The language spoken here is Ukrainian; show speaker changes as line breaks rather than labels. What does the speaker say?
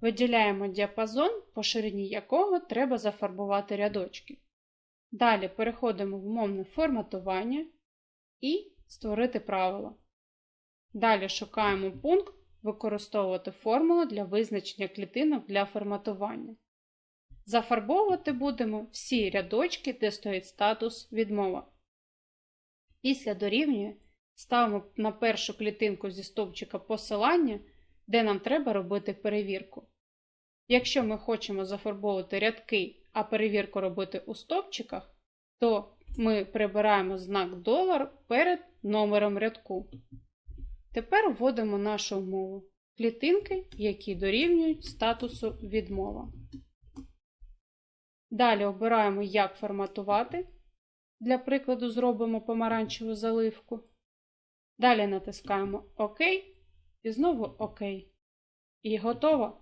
Виділяємо діапазон, по ширині якого треба зафарбувати рядочки. Далі переходимо в мовне форматування і створити правила. Далі шукаємо пункт Використовувати формулу для визначення клітинок для форматування. Зафарбовувати будемо всі рядочки, де стоїть статус відмова. Після дорівнює ставимо на першу клітинку зі стовпчика посилання, де нам треба робити перевірку. Якщо ми хочемо зафарбовувати рядки, а перевірку робити у стовпчиках, то ми прибираємо знак долар перед номером рядку. Тепер вводимо нашу умову клітинки, які дорівнюють статусу відмова. Далі обираємо, як форматувати. Для прикладу, зробимо помаранчеву заливку. Далі натискаємо ОК і знову ОК. І готово.